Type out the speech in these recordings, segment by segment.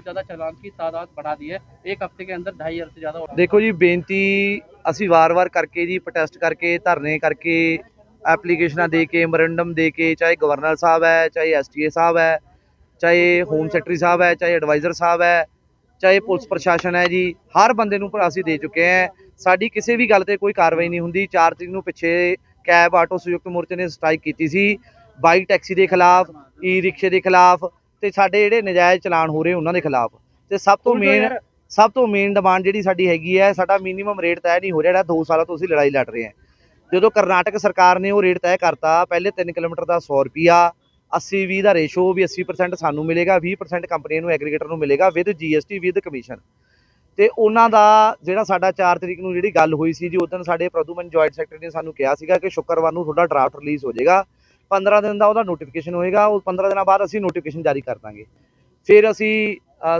ਜ਼ਿਆਦਾ ਚਲਾਨ ਕੀ ਤਾਦਾਦ ਬੜਾ ਦੀ ਹੈ। ਇੱਕ ਹਫ਼ਤੇ ਦੇ ਅੰਦਰ 2.5 ਹਜ਼ਾਰ से ਜ਼ਿਆਦਾ ਦੇਖੋ ਜੀ, ਬੇਨਤੀ ਅਸੀਂ ਵਾਰ-ਵਾਰ ਕਰਕੇ ਜੀ ਪ੍ਰੋਟੈਸਟ ਕਰਕੇ, ਧਰਨੇ ਕਰਕੇ ਐਪਲੀਕੇਸ਼ਨਾਂ ਦੇ ਕੇ ਮੈਮੋਰੈਂਡਮ ਦੇ ਕੇ, ਚਾਹੇ ਗਵਰਨਰ ਸਾਹਿਬ ਹੈ, ਚਾਹੇ ਐਸਟੀਏ ਸਾਹਿਬ ਹੈ, ਚਾਹੇ ਹੋਮ ਸੈਕਟਰੀ ਸਾਹਿਬ ਹੈ, ਚਾਹੇ ਐਡਵਾਈਜ਼ਰ ਸਾਹਿਬ ਹੈ, ਚਾਹੇ ਪੁਲਿਸ ਪ੍ਰਸ਼ਾਸਨ ਹੈ ਜੀ, ਹਰ ਬੰਦੇ ਨੂੰ ਅਸੀਂ ਦੇ ਚੁੱਕੇ ਆ ਸਾਡੀ ਕਿਸੇ ਵੀ ਗੱਲ ਤੇ ਕੋਈ ਕਾਰਵਾਈ ਨਹੀਂ ਹੁੰਦੀ। 4 ਤਰੀਕ ਨੂੰ ਪਿੱਛੇ ਕੈਬ ਆਟੋ ਸੰਯੁਕਤ ਮੋਰਚੇ ਨੇ ਸਟ੍ਰਾਈਕ ਕੀਤੀ ਸੀ। ਬਾਈਕ ਟੈਕਸੀ ਦੇ ਖਿਲਾਫ ਈ ਰਿਕਸ਼ੇ ਦੇ ਖਿਲਾਫ ਤੇ ਸਾਡੇ ਜਿਹੜੇ ਨਜਾਇਜ਼ ਚਲਾਨ ਹੋ ਰਹੇ ਉਹਨਾਂ ਦੇ ਖਿਲਾਫ। ਤੇ ਸਭ ਤੋਂ ਮੇਨ ਸਭ ਤੋਂ ਮੇਨ ਡਿਮਾਂਡ ਜਿਹੜੀ ਸਾਡੀ ਹੈਗੀ ਹੈ ਸਾਡਾ ਮਿਨੀਮਮ ਰੇਟ ਤੈਅ ਨਹੀਂ ਹੋ ਰਿਹਾ ਜਿਹੜਾ 2 ਸਾਲਾਂ ਤੋਂ ਅਸੀਂ ਲੜਾਈ ਲੜ ਰਹੇ ਹਾਂ। ਜਦੋਂ ਕਰਨਾਟਕ ਸਰਕਾਰ ਨੇ ਉਹ ਰੇਟ ਤੈਅ ਕਰਤਾ ਪਹਿਲੇ 3 ਕਿਲੋਮੀਟਰ ਦਾ 100 ਰੁਪਿਆ 80 20 ਦਾ ਰੇਸ਼ੋ ਵੀ 80% ਸਾਨੂੰ ਮਿਲੇਗਾ 20% ਕੰਪਨੀ ਨੂੰ ਐਗਰੀਗੇਟਰ ਨੂੰ ਮਿਲੇਗਾ ਵਿਦ GST ਵਿਦ ਕਮਿਸ਼ਨ ਤੇ ਉਹਨਾਂ ਦਾ ਜਿਹੜਾ ਸਾਡਾ 4 ਤਰੀਕ ਨੂੰ ਜਿਹੜੀ ਗੱਲ ਹੋਈ ਸੀ ਜੀ ਉਦੋਂ ਸਾਡੇ ਪ੍ਰਦੂਮਨ ਜੁਆਇੰਟ ਸੈਕਟਰੀ ਨੇ ਸਾਨੂੰ ਕਿਹਾ ਸੀਗਾ ਕਿ ਸ਼ੁੱਕਰਵਾਰ ਨੂੰ ਤੁਹਾਡਾ ਡਰਾਫਟ ਰਿਲੀਜ਼ ਹੋ ਜਾਏਗਾ। 15 ਦਿਨ ਦਾ ਉਹਦਾ ਨੋਟੀਫਿਕੇਸ਼ਨ ਹੋਏਗਾ, ਉਹ 15 ਦਿਨਾਂ ਬਾਅਦ ਅਸੀਂ ਨੋਟੀਫਿਕੇਸ਼ਨ ਜਾਰੀ ਕਰ ਦਾਂਗੇ। ਫਿਰ ਅਸੀਂ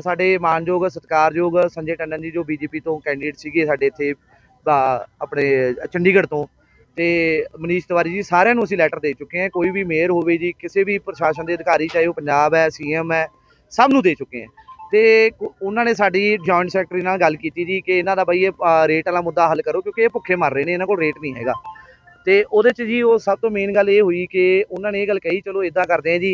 ਸਾਡੇ ਮਾਨਯੋਗ, ਸਤਿਕਾਰਯੋਗ ਸੰਜੇ ਟੰਡਨ ਜੀ ਜੋ ਬੀਜੇਪੀ ਤੋਂ ਕੈਂਡੀਡੇਟ ਸੀਗੇ ਸਾਡੇ ਇੱਥੇ ਆਪਣੇ ਚੰਡੀਗੜ੍ਹ ਤੋਂ, ਤੇ ਮਨੀਸ਼ ਤਿਵਾਰੀ ਜੀ ਸਾਰਿਆਂ ਨੂੰ ਅਸੀਂ ਲੈਟਰ ਦੇ ਚੁੱਕੇ ਹਾਂ। ਕੋਈ ਵੀ ਮੇਅਰ ਹੋਵੇ ਜੀ, ਕਿਸੇ ਵੀ ਪ੍ਰਸ਼ਾਸਨ ਦੇ ਅਧਿਕਾਰੀ, ਚਾਹੇ ਉਹ ਪੰਜਾਬ ਹੈ ਸੀਐਮ ਹੈ, ਸਭ ਨੂੰ ਦੇ ਚੁੱਕੇ ਹਾਂ। ਤੇ ਉਹਨਾਂ ਨੇ ਸਾਡੀ ਜੁਆਇੰਟ ਸੈਕਟਰੀ ਨਾਲ ਗੱਲ ਕੀਤੀ ਜੀ ਕਿ ਇਹਨਾਂ ਦਾ ਬਈ ਇਹ ਰੇਟ ਵਾਲਾ ਮੁੱਦਾ ਹੱਲ ਕਰੋ, ਕਿਉਂਕਿ ਇਹ ਭੁੱਖੇ ਮਰ ਰਹੇ ਨੇ, ਇਹਨਾਂ ਕੋਲ ਰੇਟ ਨਹੀਂ ਹੈਗਾ। ਤੇ ਉਹਦੇ ਚ ਜੀ ਉਹ ਸਭ ਤੋਂ ਮੇਨ ਗੱਲ ਇਹ ਹੋਈ ਕਿ ਉਹਨਾਂ ਨੇ ਇਹ ਗੱਲ ਕਹੀ, ਚਲੋ ਇਦਾਂ ਕਰਦੇ ਹਾਂ ਜੀ,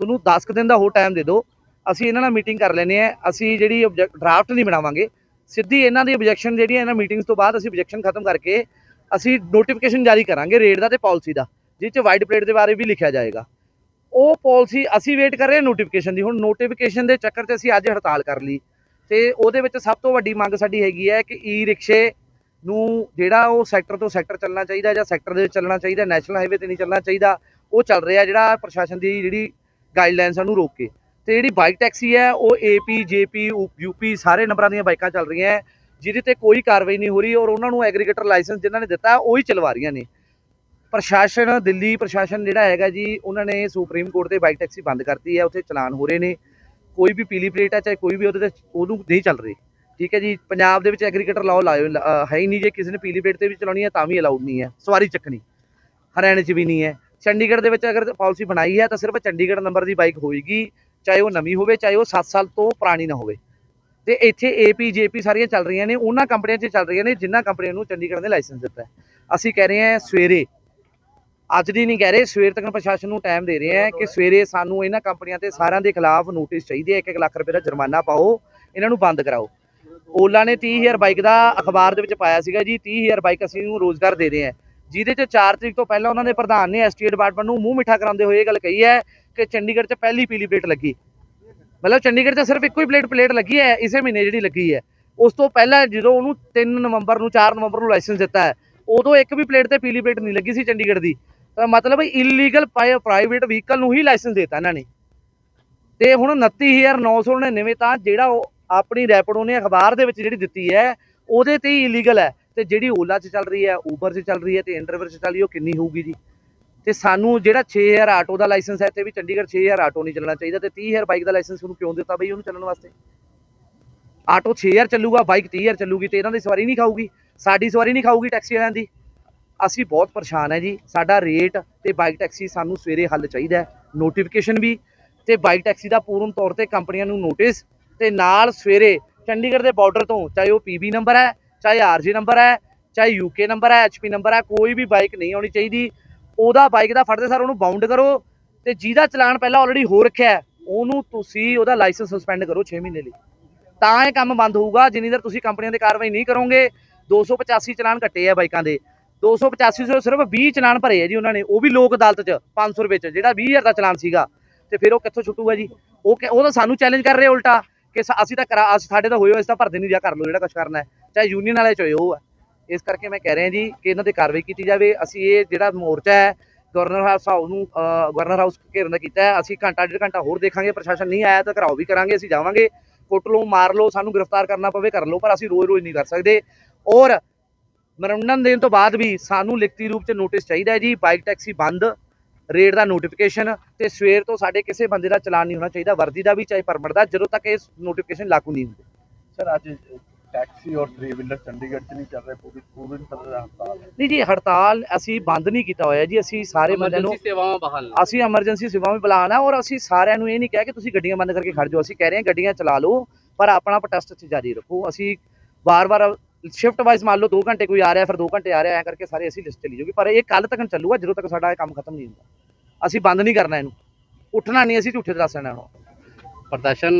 ਤੁਹਾਨੂੰ 10 ਕੁ ਦਿਨ ਦਾ ਹੋਰ ਟਾਈਮ ਦੇ ਦਿਓ, ਅਸੀਂ ਇਹਨਾਂ ਨਾਲ ਮੀਟਿੰਗ ਕਰ ਲੈਨੇ ਆ ਅਸੀਂ ਜਿਹੜੀ ਡਰਾਫਟ ਨਹੀਂ ਬਣਾਵਾਂਗੇ, ਸਿੱਧੀ ਇਹਨਾਂ ਦੀ ਆਬਜੈਕਸ਼ਨ ਜਿਹੜੀ ਹੈ, ਇਹਨਾਂ ਮੀਟਿੰਗਸ ਤੋਂ ਬਾਅਦ ਅਸੀਂ ਆਬਜੈਕਸ਼ਨ ਖਤਮ ਕਰਕੇ ਅਸੀਂ ਨੋਟੀਫਿਕੇਸ਼ਨ ਜਾਰੀ ਕਰਾਂਗੇ ਰੇਟ ਦਾ ਤੇ ਪਾਲਿਸੀ ਦਾ ਜਿਸ ਚ ਵਾਈਟ ਪਲੇਟ ਦੇ ਬਾਰੇ ਵੀ ਲਿਖਿਆ ਜਾਏਗਾ। ਉਹ ਪਾਲਿਸੀ ਅਸੀਂ ਵੇਟ ਕਰ ਰਹੇ ਹਾਂ ਨੋਟੀਫਿਕੇਸ਼ਨ ਦੀ, ਹੁਣ ਨੋਟੀਫਿਕੇਸ਼ਨ ਦੇ ਚੱਕਰ 'ਚ ਅਸੀਂ ਅੱਜ ਹੜਤਾਲ ਕਰ ਲਈ, ਤੇ ਉਹਦੇ ਵਿੱਚ ਸਭ ਤੋਂ ਵੱਡੀ ਮੰਗ ਸਾਡੀ ਹੈਗੀ ਹੈ ਕਿ ਈ ਰਿਕਸ਼ੇ ਨੂੰ ਜਿਹੜਾ ਉਹ ਸੈਕਟਰ ਤੋਂ ਸੈਕਟਰ ਚੱਲਣਾ ਚਾਹੀਦਾ ਜਾਂ ਸੈਕਟਰ ਦੇ ਵਿੱਚ ਚੱਲਣਾ ਚਾਹੀਦਾ ਨੈਸ਼ਨਲ ਹਾਈਵੇ ਤੇ ਨਹੀਂ ਚੱਲਣਾ ਚਾਹੀਦਾ ਉਹ ਚੱਲ ਰਿਹਾ ਜਿਹੜਾ ਪ੍ਰਸ਼ਾਸਨ ਦੀ ਜਿਹੜੀ ਗਾਈਡਲਾਈਨਸ ਨੂੰ ਰੋਕ ਕੇ। ਤੇ ਜਿਹੜੀ ਬਾਈਕ ਟੈਕਸੀ ਹੈ ਉਹ ਏਪੀ ਜੇਪੀ ਯੂਪੀ ਸਾਰੇ ਨੰਬਰਾਂ ਦੀਆਂ ਬਾਈਕਾਂ ਚੱਲ ਰਹੀਆਂ ਹੈ, ਜਿਹਦੇ ਤੇ ਕੋਈ ਕਾਰਵਾਈ ਨਹੀਂ ਹੋ ਰਹੀ ਔਰ ਉਹਨਾਂ ਨੂੰ ਐਗਰੀਗੇਟਰ ਲਾਇਸੈਂਸ ਜਿਨ੍ਹਾਂ ਨੇ ਦਿੱਤਾ ਉਹ ਹੀ ਚਲਵਾ ਰਹੀਆਂ ਨੇ। ਪ੍ਰਸ਼ਾਸਨ ਦਿੱਲੀ ਪ੍ਰਸ਼ਾਸਨ ਜਿਹੜਾ ਹੈਗਾ ਜੀ ਉਹਨਾਂ ਨੇ ਸੁਪਰੀਮ ਕੋਰਟ ਤੇ ਬਾਈਕ ਟੈਕਸੀ ਬੰਦ ਕਰਤੀ ਹੈ ਉੱਥੇ ਚਲਾਨ ਹੋ ਰਹੇ ਨੇ। ਕੋਈ ਵੀ ਪੀਲੀ ਪਲੇਟ ਹੈ ਚਾਹੇ ਕੋਈ ਵੀ ਉਹਦੇ ਤੇ ਉਹਨੂੰ ਨਹੀਂ ਚੱਲ ਰਹੀ। ਠੀਕ ਹੈ ਜੀ ਪੰਜਾਬ ਦੇ ਵਿੱਚ ਐਗਰੀਗੇਟਰ ਲਾਓ ਲਾਇਓ ਅ, ਹੈ ਹੀ ਨਹੀਂ ਜੇ ਕਿਸੇ ਨੇ ਪੀਲੀ ਪਲੇਟ ਤੇ ਵੀ ਚਲਾਉਣੀ ਹੈ ਤਾਂ ਵੀ ਅਲਾਉਡ ਨਹੀਂ ਹੈ ਸਵਾਰੀ ਚੱਕਣੀ ਹਰਿਆਣੇ 'ਚ ਵੀ ਨਹੀਂ ਹੈ। ਚੰਡੀਗੜ੍ਹ ਦੇ ਵਿੱਚ ਅਗਰ ਪਾਲਿਸੀ ਬਣਾਈ ਹੈ ਤਾਂ ਸਿਰਫ ਚੰਡੀਗੜ੍ਹ ਨੰਬਰ ਦੀ ਬਾਈਕ ਹੋਏਗੀ ਚਾਹੇ ਉਹ ਨਵੀਂ ਹੋਵੇ ਚਾਹੇ ਉਹ 7 ਸਾਲ ਤੋਂ ਪੁਰਾਣੀ ਨਾ ਹੋਵੇ। ਤੇ ਇੱਥੇ ਏਪੀ ਜੇਪੀ ਸਾਰੀਆਂ ਚੱਲ ਰਹੀਆਂ ਨੇ ਉਹਨਾਂ ਕੰਪਨੀਆਂ 'ਚ ਚੱਲ ਰਹੀਆਂ ਨੇ ਜਿਨ੍ਹਾਂ ਕੰਪਨੀਆਂ ਨੂੰ ਚੰਡੀਗੜ੍ਹ ਨੇ ਲਾਇਸੈਂਸ ਦਿੱਤਾ ਅਸੀਂ ਕਹਿ ਰਹੇ ਹਾਂ ਸਵੇਰੇ ਅੱਜ ਦੀ ਨਹੀਂ ਕਹਿ ਰਹੇ ਸਵੇਰ ਤੱਕ ਪ੍ਰਸ਼ਾਸਨ ਨੂੰ ਟਾਈਮ ਦੇ ਰਹੇ ਹਾਂ ਕਿ ਸਵੇਰੇ ਸਾਨੂੰ ਇਹਨਾਂ ਕੰਪਨੀਆਂ ਤੇ ਸਾਰਿਆਂ ਦੇ ਖਿਲਾਫ ਨੋਟਿਸ ਚਾਹੀਦੇ ਹੈ 1-1 ਲੱਖ ਰੁਪਏ ਦਾ ਜੁਰਮਾਨਾ ਪਾਓ ਇਹਨਾਂ ਨੂੰ ਬੰਦ ਕਰਾਓ। ਓਲਾ ਨੇ 30000 ਬਾਈਕ ਦਾ ਅਖਬਾਰ ਦੇ ਵਿੱਚ ਪਾਇਆ ਸੀਗਾ ਜੀ 30000 ਬਾਈਕ ਅਸੀਂ ਨੂੰ ਰੋਜ਼ਗਾਰ ਦੇ ਰਹੇ ਹਾਂ। ਜਿਹਦੇ 'ਚ 4 ਤਰੀਕ ਤੋਂ ਪਹਿਲਾਂ ਉਹਨਾਂ ਦੇ ਪ੍ਰਧਾਨ ਨੇ ਐਸਟੀ ਡਿਪਾਰਟਮੈਂਟ ਨੂੰ ਮੂੰਹ ਮਿੱਠਾ ਕਰਾਉਂਦੇ ਹੋਏ ਇਹ ਗੱਲ ਕਹੀ ਹੈ ਕਿ ਚੰਡੀਗੜ੍ਹ 'ਚ ਪਹਿਲੀ ਪੀਲੀ ਪਲੇਟ ਲੱਗੀ। ਮਤਲਬ ਚੰਡੀਗੜ੍ਹ 'ਚ ਸਿਰਫ ਇੱਕੋ ਹੀ ਪਲੇਟ ਪਲੇਟ ਲੱਗੀ ਹੈ, ਇਸੇ ਮਹੀਨੇ ਜਿਹੜੀ ਲੱਗੀ ਹੈ। ਉਸ ਤੋਂ ਪਹਿਲਾਂ ਜਦੋਂ ਉਹਨੂੰ 3 ਨਵੰਬਰ ਨੂੰ 4 ਨਵੰਬਰ ਨੂੰ ਲਾਇਸੈਂਸ ਦਿੱਤਾ ਹੈ, ਉਦੋਂ ਇੱਕ ਵੀ ਪਲੇਟ ਤੇ ਪੀਲੀ ਪਲੇਟ ਨਹੀਂ ਲੱਗੀ ਸੀ ਚੰਡੀਗੜ੍ਹ ਦੀ। ਤਾਂ ਮਤਲਬ ਇਲੀਗਲ ਪ੍ਰਾਈਵੇਟ ਵਹੀਕਲ ਨੂੰ ਹੀ ਲਾਇਸੈਂਸ ਦਿੱਤਾ ਇਹਨਾਂ ਨੇ। ਤੇ ਹੁਣ 29999 ਤਾਂ ਜਿਹੜਾ ਉਹ ਆਪਣੀ ਰੈਪਿਡੋ ਨੇ ਅਖਬਾਰ ਦੇ ਵਿੱਚ ਜਿਹੜੀ ਦਿੱਤੀ ਹੈ, ਉਹਦੇ ਤੇ ਹੀ ਇਲੀਗਲ ਹੈ। ਤੇ ਜਿਹੜੀ ਓਲਾ 'ਚ ਚੱਲ ਰਹੀ ਹੈ ਊਬਰ 'ਚ ਚੱਲ ਰਹੀ ਹੈ ਤੇ ਇੰਡਰਵਰ 'ਚ ਚੱਲ ਰਹੀ ਹੈ, ਉਹ ਕਿੰਨੀ ਹੋਊਗੀ ਜੀ? ਤੇ ਸਾਨੂੰ ਜਿਹੜਾ 6000 ਆਟੋ ਦਾ ਲਾਇਸੈਂਸ ਹੈ ਤੇ ਵੀ ਚੰਡੀਗੜ੍ਹ 6000 ਆਟੋ ਨਹੀਂ ਚੱਲਣਾ ਚਾਹੀਦਾ ਤੇ 30000 ਬਾਈਕ ਦਾ ਲਾਇਸੈਂਸ ਉਹਨੂੰ ਕਿਉਂ ਦਿੱਤਾ ਬਈ ਉਹਨੂੰ ਚੱਲਣ ਵਾਸਤੇ? ਆਟੋ 6000 ਚੱਲੂਗਾ ਬਾਈਕ 30000 ਚੱਲੂਗੀ ਤੇ ਇਹਨਾਂ ਦੀ ਸਵਾਰੀ ਨਹੀਂ ਖਾਊਗੀ, ਸਾਡੀ ਸਵਾਰੀ ਨਹੀਂ ਖਾਊਗੀ ਟੈਕਸੀ ਵਾਲਿਆਂ ਦੀ। ਅਸੀਂ ਬਹੁਤ ਪਰੇਸ਼ਾਨ ਹੈ ਜੀ, ਸਾਡਾ ਰੇਟ ਤੇ ਬਾਈਕ ਟੈਕਸੀ ਸਾਨੂੰ ਸਵੇਰੇ ਹੱਲ ਚਾਹੀਦਾ ਨੋਟੀਫਿਕੇਸ਼ਨ ਵੀ ਤੇ ਬਾਈਕ ਟੈਕਸੀ ਦਾ ਪੂਰਨ ਤੌਰ ਤੇ ਕੰਪਨੀਆਂ ਨੂੰ ਨੋਟਿਸ ਤੇ ਨਾਲ ਸਵੇਰੇ ਚੰਡੀਗੜ੍ਹ ਦੇ ਬਾਰਡਰ ਤੋਂ, ਚਾਹੇ ਉਹ ਪੀਬੀ ਨੰਬਰ ਹੈ, ਚਾਹੇ ਆਰਜੀ ਨੰਬਰ ਹੈ, ਚਾਹੇ ਯੂਕੇ ਨੰਬਰ ਹੈ ਐਚਪੀ ਨੰਬਰ ਹੈ, ਕੋਈ ਵੀ ਬਾਈਕ ਨਹੀਂ ਆਉਣੀ ਚਾਹੀਦੀ। ਉਹਦਾ ਬਾਈਕ ਦਾ ਫੜਦੇ ਸਰ ਉਹਨੂੰ ਬਾਉਂਡ ਕਰੋ ਤੇ ਜਿਹਦਾ ਚਲਾਨ ਪਹਿਲਾਂ ਆਲਰੇਡੀ ਹੋ ਰੱਖਿਆ ਉਹਨੂੰ ਤੁਸੀਂ ਉਹਦਾ ਲਾਇਸੈਂਸ ਸਸਪੈਂਡ ਕਰੋ 6 ਮਹੀਨੇ ਲਈ। ਤਾਂ ਇਹ ਕੰਮ ਬੰਦ ਹੋਊਗਾ, ਜਿੰਨੀ ਦੇਰ ਤੁਸੀਂ ਕੰਪਨੀਆਂ ਦੇ ਕਾਰਵਾਈ ਨਹੀਂ ਕਰੋਗੇ 285 ਚਲਾਨ ਕੱਟੇ ਆ ਬਾਈਕਾਂ ਦੇ। 285 ਚੋਂ ਸਿਰਫ 20 ਚਲਾਨ ਭਰੇ ਆ ਜੀ ਉਹਨਾਂ ਨੇ, ਉਹ ਵੀ ਲੋਕ ਅਦਾਲਤ 'ਚ 500 ਰੁਪਏ 'ਚ, ਜਿਹੜਾ 20000 ਦਾ ਚਲਾਨ ਸੀਗਾ। ਤੇ ਫਿਰ ਉਹ ਕਿੱਥੋਂ ਛੁੱਟੂਗਾ ਜੀ? ਉਹ ਕਿ- ਉਹ ਤਾਂ ਸਾਨੂੰ ਚੈਲੰਜ ਕਰ ਰਹੇ ਉਲਟਾ। ਕਿ ਅਸੀਂ ਤਾਂ ਕਰਾ ਅਸੀਂ ਸਾਡੇ ਤਾਂ ਹੋਇਓ ਅਸੀਂ ਤਾਂ ਭਰਦੇ ਨਹੀਂ ਰਿਹਾ ਕਰ ਲਓ ਜਿਹੜਾ ਕੁਝ ਕਰਨਾ ਹੈ। ਚਾਹੇ ਯੂਨੀਅਨ ਵਾਲੇ ਚਾਹੇ ਉਹ ਹੈ ਇਸ ਕਰਕੇ ਮੈਂ ਕਹਿ ਰਿਹਾ ਜੀ ਕਿ ਇਹਨਾਂ ਤੇ ਕਾਰਵਾਈ ਕੀਤੀ ਜਾਵੇ। ਅਸੀਂ ਇਹ ਜਿਹੜਾ ਮੋਰਚਾ ਹੈ ਗਵਰਨਰ ਹਾਊਸ ਹਾਊਸ ਨੂੰ ਗਵਰਨਰ ਹਾਊਸ ਘੇਰਨ ਦਾ ਕੀਤਾ ਹੈ। ਅਸੀਂ ਘੰਟਾ, ਡੇਢ ਘੰਟਾ ਹੋਰ ਦੇਖਾਂਗੇ, ਪ੍ਰਸ਼ਾਸਨ ਨਹੀਂ ਆਇਆ ਤਾਂ ਘਰਾਓ ਵੀ ਕਰਾਂਗੇ, ਅਸੀਂ ਜਾਵਾਂਗੇ। ਕੁੱਟ ਲਓ, ਮਾਰ ਲਓ, ਸਾਨੂੰ ਗ੍ਰਿਫਤਾਰ ਕਰਨਾ ਪਵੇ, ਕਰ ਲਓ, ਪਰ ਅਸੀਂ ਰੋਜ਼ ਰੋਜ਼ ਨਹੀਂ ਕਰ ਸਕਦੇ। ਔਰ ਮਰੰਡਨ ਦੇਣ ਤੋਂ ਬਾਅਦ ਵੀ ਸਾਨੂੰ ਲਿਖਤੀ ਰੂਪ 'ਚ ਨੋਟਿਸ ਚਾਹੀਦਾ ਹੈ ਜੀ ਬਾਈਕ ਟੈਕਸੀ ਬੰਦ। ਰੇਡ ਦਾ ਨੋਟੀਫਿਕੇਸ਼ਨ ਤੇ ਸਵੇਰ ਤੋਂ ਸਾਡੇ ਕਿਸੇ ਬੰਦੇ ਦਾ ਚਲਾਨ ਨਹੀਂ ਹੋਣਾ ਚਾਹੀਦਾ ਵਰਦੀ ਦਾ ਵੀ ਚਾਹੇ ਪਰਮਿਟ ਦਾ ਜਦੋਂ ਤੱਕ ਇਹ ਨੋਟੀਫਿਕੇਸ਼ਨ ਲਾਗੂ ਨਹੀਂ ਹੁੰਦੇ। ਸਰ ਅੱਜ ਟੈਕਸੀ ਔਰ 3 ਵੀਲਰ ਚੰਡੀਗੜ੍ਹ 'ਚ ਨਹੀਂ ਚੱਲ ਰਹੇ ਪੂਰੀ ਪੂਰੀ ਹੜਤਾਲ ਨਹੀਂ ਜੀ ਹੜਤਾਲ ਅਸੀਂ ਬੰਦ ਨਹੀਂ ਕੀਤਾ ਹੋਇਆ ਜੀ ਅਸੀਂ ਸਾਰੇ ਬੰਦਿਆਂ ਨੂੰ ਸੇਵਾਵਾਂ ਬਹਾਲ ਅਸੀਂ ਐਮਰਜੈਂਸੀ ਸੇਵਾਵਾਂ ਬੁਲਾਣਾ ਔਰ ਅਸੀਂ ਸਾਰਿਆਂ ਨੂੰ ਇਹ ਨਹੀਂ ਕਿਹਾ ਕਿ ਤੁਸੀਂ ਗੱਡੀਆਂ ਬੰਦ ਕਰਕੇ ਖੜ ਜਾਓ। ਅਸੀਂ ਕਹਿ ਰਹੇ ਹਾਂ ਗੱਡੀਆਂ ਚਲਾ ਲਓ ਪਰ ਆਪਣਾ ਪ੍ਰੋਟੈਸਟ ਜਾਰੀ ਰੱਖੋ। ਅਸੀਂ ਵਾਰ-ਵਾਰ ਸ਼ਿਫਟ ਵਾਈਜ਼ ਮੰਨ ਲਓ 2 ਘੰਟੇ ਕੋਈ ਆ ਰਿਹਾ ਫਿਰ 2 ਘੰਟੇ ਆ ਰਿਹਾ ਐ ਕਰਕੇ ਸਾਰੇ ਅਸੀਂ ਲਿਸਟ ਚਲੀ ਜਾਊਗੀ ਪਰ ਇਹ ਕੱਲ ਤੱਕ ਚੱਲੂਗਾ ਜਦੋਂ ਤੱਕ ਸਾਡਾ ਇਹ ਕੰਮ ਖਤਮ ਨਹੀਂ ਹੁੰਦਾ ਅਸੀਂ ਬੰਦ ਨਹੀਂ ਕਰਨਾ ਇਹਨੂੰ ਉੱਠਣਾ ਨਹੀਂ ਅਸੀਂ ਝੂਠੇ ਦਰਾਸਾਂ ਨਾਲ प्रदर्शन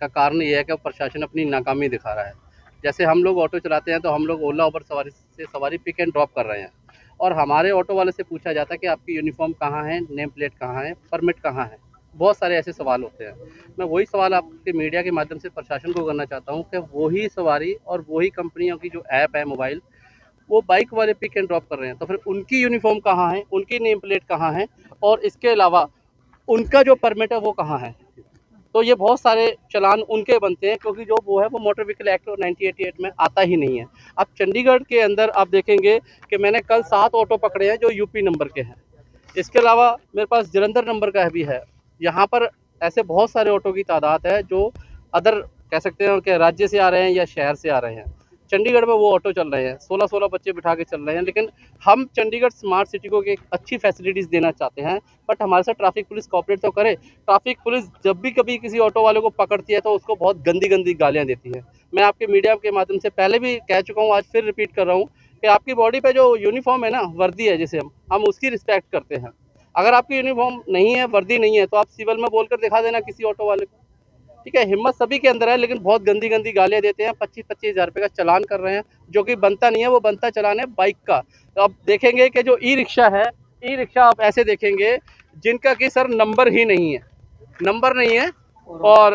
का कारण ये है कि प्रशासन अपनी नाकामी दिखा रहा है जैसे हम लोग ऑटो चलाते हैं तो हम लोग ओला उबर सवारी से सवारी पिक एंड ड्रॉप कर रहे हैं और हमारे ऑटो वाले से पूछा जाता है कि आपकी यूनिफॉर्म कहाँ है नेम प्लेट कहाँ है परमिट कहाँ है बहुत सारे ऐसे सवाल होते हैं। मैं वही सवाल आपके मीडिया के माध्यम से प्रशासन को करना चाहता हूँ कि वही सवारी और वही कंपनियों की जो ऐप है मोबाइल, वो बाइक वाले पिक एंड ड्रॉप कर रहे हैं। तो फिर उनकी यूनिफॉर्म कहाँ है? उनकी नेम प्लेट कहाँ है? और इसके अलावा उनका जो परमिट है, वो कहाँ है? तो ये बहुत सारे चलान उनके बनते हैं, क्योंकि जो वो है, वो मोटर व्हीकल एक्ट 1988 में आता ही नहीं है। अब चंडीगढ़ के अंदर आप देखेंगे कि मैंने कल सात ऑटो पकड़े हैं जो यूपी नंबर के हैं। इसके अलावा मेरे पास जलंधर नंबर का भी है। यहाँ पर ऐसे बहुत सारे ऑटो की तादाद है जो अदर कह सकते हैं कि राज्य से आ रहे हैं या शहर से आ रहे हैं। चंडीगढ़ में वो ऑटो चल रहे हैं सोलह सोलह बच्चे बिठा के चल रहे हैं, लेकिन हम चंडीगढ़ स्मार्ट सिटी को एक अच्छी फैसिलिटीज़ देना चाहते हैं, बट हमारे साथ ट्रैफ़िक पुलिस कॉपरेट तो करे। ट्रैफ़िक पुलिस जब भी कभी किसी ऑटो वाले को पकड़ती है तो उसको बहुत गंदी गंदी गालियाँ देती है। मैं आपके मीडिया के माध्यम से पहले भी कह चुका हूँ, आज फिर रिपीट कर रहा हूँ कि आपकी बॉडी पे जो यूनिफॉर्म है ना, वर्दी है जिसे हम हम उसकी रिस्पेक्ट करते हैं। अगर आपकी यूनिफॉर्म नहीं है, वर्दी नहीं है तो आप सिविल में बोलकर दिखा देना किसी ऑटो वाले को। ठीक है, हिम्मत सभी के अंदर है, लेकिन बहुत गंदी गंदी गालियाँ देते हैं पच्चीस पच्चीस हज़ार रुपये का चलान कर रहे हैं, जो कि बनता नहीं है, वो बनता चलान है बाइक का। तो आप देखेंगे कि जो ई रिक्शा है ई रिक्शा आप ऐसे देखेंगे, जिनका कि सर नंबर ही नहीं है। नंबर नहीं है और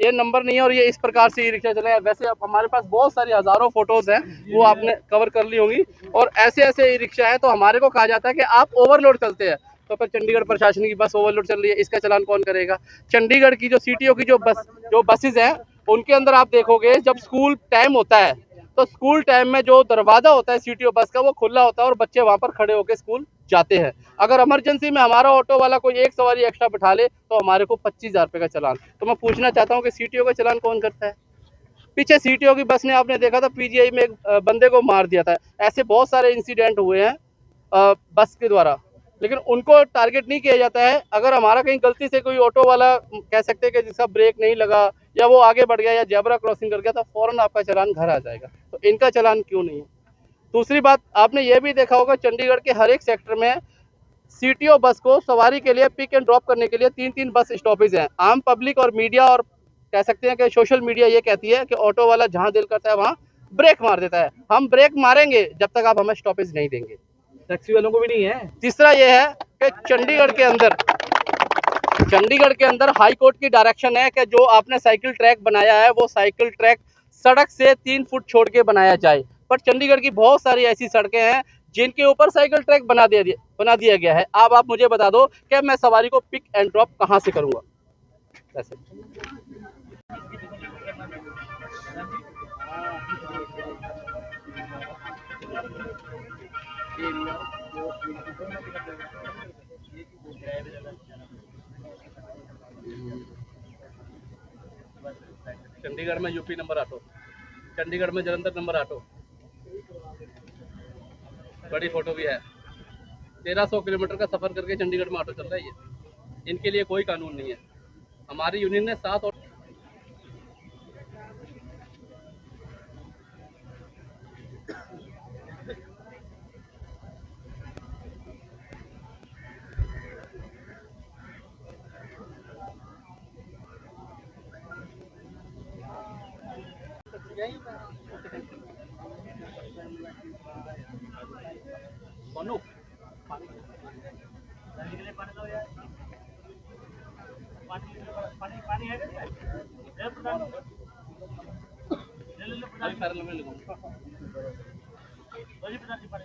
ये नंबर नहीं है और ये इस प्रकार से ई रिक्शा चले वैसे अब हमारे पास बहुत सारी हज़ारों फ़ोटोज़ हैं, वो आपने कवर कर ली होंगी। और ऐसे ऐसे ई रिक्शा है तो हमारे को कहा जाता है कि आप ओवरलोड चलते हैं। तो फिर चंडीगढ़ प्रशासन की बस ओवरलोड चल रही है, इसका चलान कौन करेगा? चंडीगढ़ की जो सीटीओ की जो बस, जो बसेज हैं, उनके अंदर आप देखोगे, जब स्कूल टाइम होता है तो स्कूल टाइम में जो दरवाज़ा होता है सीटीओ बस का, वो खुला होता है और बच्चे वहाँ पर खड़े होकर स्कूल जाते हैं। अगर इमरजेंसी में हमारा ऑटो वाला कोई एक सवारी एक्स्ट्रा बिठा ले तो हमारे को पच्चीस हज़ार रुपये का चलान। तो मैं पूछना चाहता हूँ कि सीटीओ का चलान कौन करता है? पीछे सीटीओ की बस ने, आपने देखा था पीजीआई में एक बंदे को मार दिया था। ऐसे बहुत सारे इंसिडेंट हुए हैं बस के द्वारा। लेकिन उनको टारगेट नहीं किया जाता है। अगर हमारा कहीं गलती से कोई ऑटो वाला कह सकते हैं कि जिसका ब्रेक नहीं लगा, या वो आगे बढ़ गया, या जेबरा क्रॉसिंग कर गया तो फ़ौरन आपका चलान घर आ जाएगा। तो इनका चलान क्यों नहीं है? दूसरी बात, आपने ये भी देखा होगा, चंडीगढ़ के हर एक सेक्टर में सीटीओ बस को सवारी के लिए पिक एंड ड्रॉप करने के लिए तीन तीन बस स्टॉपेज हैं। आम पब्लिक और मीडिया और कह सकते हैं कि सोशल मीडिया ये कहती है कि ऑटो वाला जहाँ दिल करता है, वहाँ ब्रेक मार देता है। हम ब्रेक मारेंगे जब तक आप हमें स्टॉपेज नहीं देंगे। टैक्सी वालों को भी नहीं है। तीसरा ये है कि चंडीगढ़ के अंदर, चंडीगढ़ के अंदर हाई कोर्ट की डायरेक्शन है कि जो आपने साइकिल ट्रैक बनाया है, वो साइकिल ट्रैक सड़क से तीन फुट छोड़ के बनाया जाए। पर चंडीगढ़ की बहुत सारी ऐसी सड़कें हैं, जिनके ऊपर साइकिल ट्रैक बना दिया बना दिया गया है। अब आप मुझे बता दो कि मैं सवारी को पिक एंड ड्रॉप कहाँ से करूँगा? ऐसे चंडीगढ़ में यूपी नंबर ऑटो चंडीगढ़ में जलंधर नंबर ऑटो बड़ी फ़ोटो भी है। तेरह सौ किलोमीटर का सफ़र करके चंडीगढ़ में ऑटो चल रहा है ये। इनके लिए कोई कानून नहीं है। हमारी यूनियन ने सात ਕੋਨੋ ਪਾਣੀ ਕਿਹਨੇ ਪਾਣੀ ਲਓ ਯਾਰ ਪਾਣੀ ਪਾਣੀ ਪਾਣੀ ਹੈ ਇਹ ਪ੍ਰਧਾਨ ਲੈ ਲੈ ਪ੍ਰਧਾਨ ਕਰ ਲਵੇਂ ਲਗੋ ਜੀ ਪ੍ਰਧਾਨ ਜੀ ਪਾਣੀ।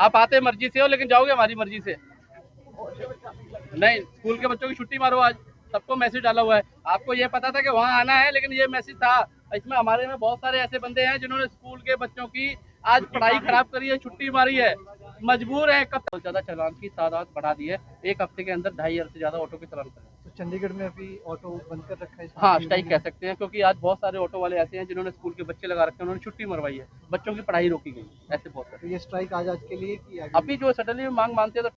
आप आते मर्ज़ी से हो, लेकिन जाओगे हमारी मर्ज़ी से। नहीं, स्कूल के बच्चों की छुट्टी मारो आज। सबको मैसेज डाला हुआ है। आपको ये पता था कि वहाँ आना है, लेकिन ये मैसेज था। इसमें हमारे में बहुत सारे ऐसे बंदे हैं जिन्होंने स्कूल के बच्चों की आज पढ़ाई खराब करी है, छुट्टी मारी है। मजबूर है, कब ज़्यादा चालान की तादाद बढ़ा दी है। एक हफ़्ते के अंदर ढाई हज़ार से ज़्यादा ऑटो के चालान कर तो चंडीगढ़ में अभी ऑटो बंद कर रखा है हाँ स्ट्राइक कह सकते हैं क्योंकि आज बहुत सारे ऑटो वाले ऐसे हैं जिन्होंने स्कूल के बच्चे लगा रखे हैं उन्होंने छुट्टी मरवाई है बच्चों की पढ़ाई रोकी गई ऐसे बहुत सारे। तो ये स्ट्राइक आज आज के लिए की अभी जो सडनली मांग मानते हैं तो